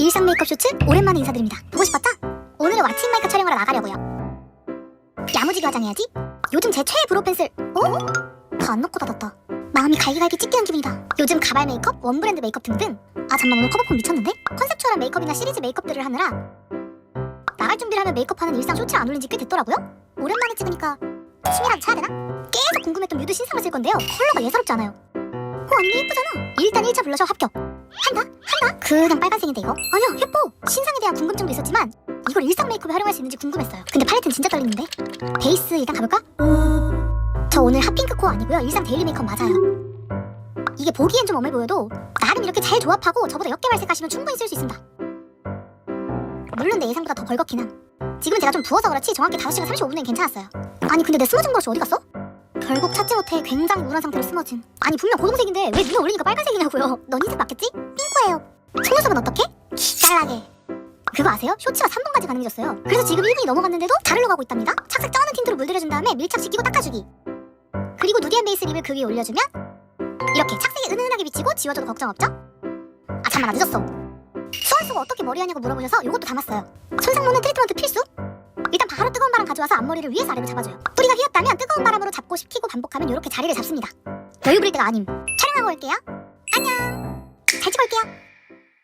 일상 메이크업 쇼츠 오랜만에 인사드립니다. 보고 싶었죠? 오늘은 왓츠 메이크업 촬영하러 나가려고요. 야무지게 화장해야지. 요즘 제 최애 브로우 펜슬. 어? 다 안 넣고 닫았다. 마음이 갈기갈기 찢기는 기분이다. 요즘 가발 메이크업, 원 브랜드 메이크업 등등. 아 잠만 오늘 커버폼 미쳤는데? 컨셉추얼한 메이크업이나 시리즈 메이크업들을 하느라 나갈 준비를 하면 메이크업하는 일상 쇼츠를 안 올린 지 꽤 됐더라고요. 오랜만에 찍으니까 춤이라도 춰야 되나? 계속 궁금했던 뮤드 신상을 쓸 건데요. 컬러가 예사롭지 않아요. 어 언니 예쁘잖아. 일단 1차 블러셔 합격. 그냥 빨간색인데 이거? 아니야 예뻐. 신상에 대한 궁금증도 있었지만 이걸 일상 메이크업에 활용할 수 있는지 궁금했어요. 근데 팔레트는 진짜 떨리는데. 베이스 일단 가볼까? 저 오늘 핫핑크 코어 아니고요. 일상 데일리 메이크업 맞아요. 이게 보기엔 좀 엄해 보여도 나름 이렇게 잘 조합하고 저보다 역개 발색하시면 충분히 쓸 수 있습니다. 물론 내 예상보다 더 벌겋긴 함. 지금 제가 좀 부어서 그렇지 정확히 5시간 35분엔 괜찮았어요. 아니 근데 내 스머징 브러쉬 어디 갔어? 결국 찾지 못해 굉장히 우울한 상태로 스머진. 아니 분명 고동색인데 왜 눈에 올리니까 빨간색이냐고요. 넌 흰색 맞겠지? 핑크예요. 속눈썹은 어떻게? 기깔나게. 그거 아세요? 쇼츠가 3분까지 가능해졌어요. 그래서 지금 1분이 넘어갔는데도 잘 흘러가고 있답니다. 착색 쩌는 틴트로 물들여준 다음에 밀착시키고 닦아주기. 그리고 누디앤 베이스 립을 그 위에 올려주면 이렇게 착색이 은은하게 비치고 지워져도 걱정 없죠? 아 잠만 나 늦었어. 쓰고 어떻게 머리 하냐고 물어보셔서 이것도 담았어요. 손상모는 트리트먼트 필수? 일단 바로 뜨거운 바람 가져와서 앞머리를 위에서 아래로 잡아줘요. 뿌리가 휘었다면 뜨거운 바람으로 잡고 식히고 반복하면 이렇게 자리를 잡습니다. 여유 부릴 때가 아님. 촬영하고 올게요. 안녕. 잘 찍어 올게요.